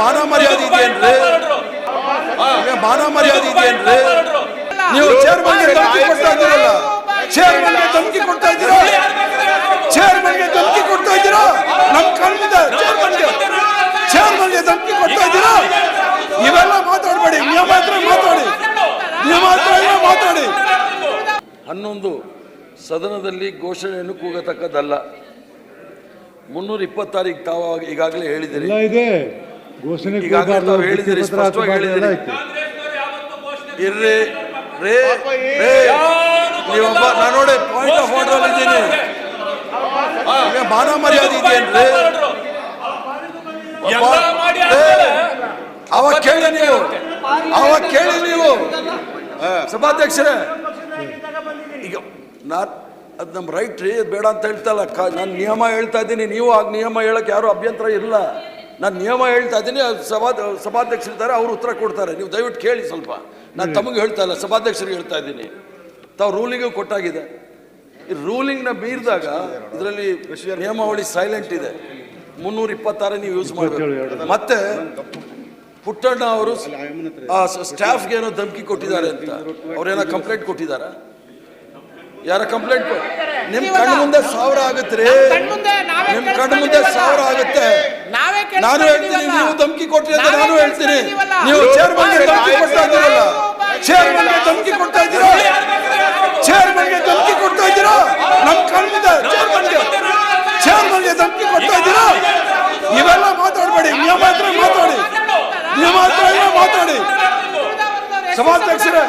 ಮಾನ ಮರ್ಯಾದೆ ಇದೆಯೇನ್ರಿ ನಿಮಗೆ ಮಾನ ಮರ್ಯಾದೆ ಇದೆಯೇನ್ರಿ ನೀವು ಚೇರ್ಮನ್ಗೆ ಧಮಕಿ ಕೊಡ್ತಾ ಇದ್ದೀರಲ್ಲ? ಚೇರ್ಮನ್ಗೆ ಧಮಕಿ ಕೊಡ್ತಾ ಇದ್ದೀರಾ? ಚೇರ್ಮನ್ಗೆ ಧಮಕಿ ಕೊಡ್ತಾ ಇದ್ದೀರಾ? ನಮ್ ಕಣ್ಣಿದೆ ಚೇರ್ಮನ್ಗೆ ಚೇರ್ಮನ್ಗೆ ಧಮಕಿ ಕೊಡ್ತಾ ಇದ್ದೀರಾ? ಇವೆಲ್ಲ ಮಾತಾಡಬೇಡಿ ನೀವು ಮಾತ್ರ ಮಾತಾಡಿ. ನೀವು ಮಾತ್ರ ಮಾತಾಡಿ. ಹನ್ನೊಂದು ಸದನದಲ್ಲಿ ಘೋಷಣೆಯನ್ನು ಕೂಗತಕ್ಕದ್ದಲ್ಲ ಮುನ್ನೂರ ಇಪ್ಪತ್ತಾರೀಕು ತಾವು ಈಗಾಗಲೇ ಹೇಳಿದಿರಿ. ಇದೆ. ಘೋಷಣೆ ಈಗಾಗಲೇ ತಾವು ಸ್ಪಷ್ಟವಾಗಿ. ಐತೆ. ಇರ್ರಿ ರೇ ರೇ ನೀವೊಬ್ಬ ನಾನು ನೋಡಿ ಪಾಯಿಂಟ್ ಆಫ್ ಆರ್ಡರ್ ಇದ್ದೀನಿ. ಮಾನ ಮರ್ಯಾದೆ ಇದೆಯೇನ್ರಿ ಎಲ್ಲ ಮಾಡಿ ರೇ, ಅವಾಗ ಕೇಳಿ ನೀವು. ಅವಾಗ ಕೇಳಿ ನೀವು. ಸಭಾಧ್ಯಕ್ಷರೇ. ಈಗ ನಾ ಅದು ನಮ್ಮ ರೈಟ್ ರೀ ಅದ್ ಬೇಡ ಅಂತ ಹೇಳ್ತಲ್ಲ ನಾನು ನಿಯಮ ಹೇಳ್ತಾ ಇದ್ದೀನಿ ನೀವು ಆಗ ನಿಯಮ ಹೇಳಕ್ಕೆ ಯಾರು ಅಭ್ಯಂತರ ಇಲ್ಲ. ನಾನು ನಿಯಮ ಹೇಳ್ತಾ ಇದ್ದೀನಿ ಸಭಾ ಸಭಾಧ್ಯಕ್ಷರಿದ್ದಾರೆ ಅವರು ಉತ್ತರ ಕೊಡ್ತಾರೆ. ನೀವು ದಯವಿಟ್ಟು ಕೇಳಿ ಸ್ವಲ್ಪ. ನಾನು ತಮಗೆ ಹೇಳ್ತಾ ಇಲ್ಲ ಸಭಾಧ್ಯಕ್ಷರಿಗೆ ಹೇಳ್ತಾ ಇದ್ದೀನಿ. ತಾವು ರೂಲಿಂಗು ಕೊಟ್ಟಾಗಿದೆ. ಈ ರೂಲಿಂಗ್ನ ಮೀರಿದಾಗ ಇದರಲ್ಲಿ ನಿಯಮಾವಳಿ ಸೈಲೆಂಟ್ ಇದೆ. ಮುನ್ನೂರ ಇಪ್ಪತ್ತಾರು ನೀವು ಯೂಸ್ ಮಾಡಬೇಕು. ಮತ್ತೆ ಪುಟ್ಟಣ್ಣ ಅವರು ಆ ಸ್ಟಾಫ್ಗೆ ಏನೋ ಧಮಕಿ ಕೊಟ್ಟಿದ್ದಾರೆ ಅಂತ. ಅವ್ರೇನೋ ಕಂಪ್ಲೇಂಟ್ ಕೊಟ್ಟಿದ್ದಾರೆ? ಯಾರ ಕಂಪ್ಲೇಂಟ್ ನಿಮ್ ಕಣ್ಣು ಮುಂದೆ ಸಾವಿರ ಆಗುತ್ತೆ ರೀ ನಿಮ್ ಕಣ್ಣು ಮುಂದೆ ಸಾವಿರ ಆಗುತ್ತೆ. ನಾನು ಹೇಳ್ತೀನಿ ನೀವು ಧಮಕಿ ಕೊಟ್ರಿ ಅಂತ ನಾನು ಹೇಳ್ತೀನಿ. ನೀವು ಚೇರ್ಮನ್ಗೆ ಧಮಕಿ ಕೊಡ್ತಾ ಇದ್ದೀರಲ್ಲ. ಚೇರ್ಮನ್ಗೆ ಧಮಕಿ ಕೊಡ್ತಾ ಇದ್ದೀರಾ? ಚೇರ್ಮನ್ಗೆ ಧಮಕಿ ಕೊಡ್ತಾ ಇದ್ದೀರಾ? ನಮ್ ಕಣ್ಣಿದೆ ಚೇರ್ಮನ್ಗೆ ಧಮಕಿ ಕೊಡ್ತಾ ಇದ್ದೀರಾ? ಇವೆಲ್ಲ ಮಾತಾಡಬೇಡಿ. ನೀವು ಮಾತ್ರ ಮಾತಾಡಿ. ನೀವು ಮಾತ್ರ ಮಾತಾಡಿ. ಸಭಾಧ್ಯಕ್ಷರೇ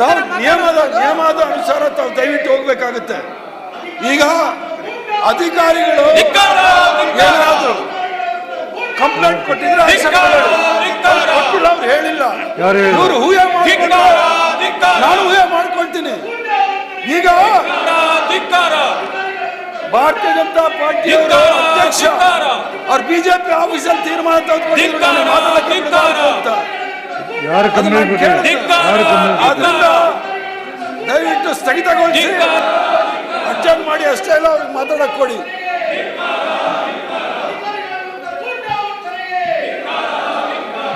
ತಾವು ನಿಯಮದ ನಿಯಮದ ಅನುಸಾರ ತಾವು ದಯವಿಟ್ಟು ಹೋಗ್ಬೇಕಾಗುತ್ತೆ. ಈಗ ಅಧಿಕಾರಿಗಳು ಏನಾದ್ರು ಕಂಪ್ಲೇಂಟ್ ಕೊಟ್ಟಿದ್ರೆ ಕೊಟ್ಟಿಲ್ಲ ಅವ್ರು ಹೇಳಿಲ್ಲ? ಇವರು ಊಹೆ ಮಾಡ್ಕೊಂಡು ನಾನು ಊಹೆ ಮಾಡ್ಕೊಳ್ತೀನಿ. ಈಗ ಭಾರತೀಯ ಜನತಾ ಪಾರ್ಟಿ ಅಧ್ಯಕ್ಷ ಅವ್ರ ಬಿಜೆಪಿ ಆಫೀಸಲ್ಲಿ ತೀರ್ಮಾನ ಕೊಟ್ಟಿಲ್ಲ? ಯಾರು ಕಂಪ್ಲೇಂಟ್ ಆದ್ರಿಂದ ದಯವಿಟ್ಟು ಸ್ಥಗಿತಗೊಳಿಸಿ. ಅಡ್ಜಸ್ಟ್ ಮಾಡಿ ಅಷ್ಟೇ ಎಲ್ಲ ಅವ್ರಿಗೆ ಮಾತಾಡಕ್ ಕೊಡಿ.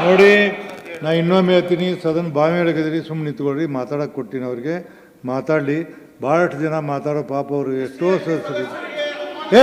ನೋಡಿ, ನಾ ಇನ್ನೊಮ್ಮೆ ಹೇಳ್ತೀನಿ, ಸದನ ಬಾವಿ ಹೇಳಿದ್ರಿ ಸುಮ್ಮನೆ ನಿಂತ್ಕೊಳ್ರಿ ಮಾತಾಡಕ್ಕೆ ಕೊಟ್ಟಿನಿ ಅವ್ರಿಗೆ. ಮಾತಾಡಲಿ ಭಾಳಷ್ಟು ಜನ ಮಾತಾಡೋ ಪಾಪ ಅವ್ರಿಗೆ ಎಷ್ಟೋ ಸರಿ ಏ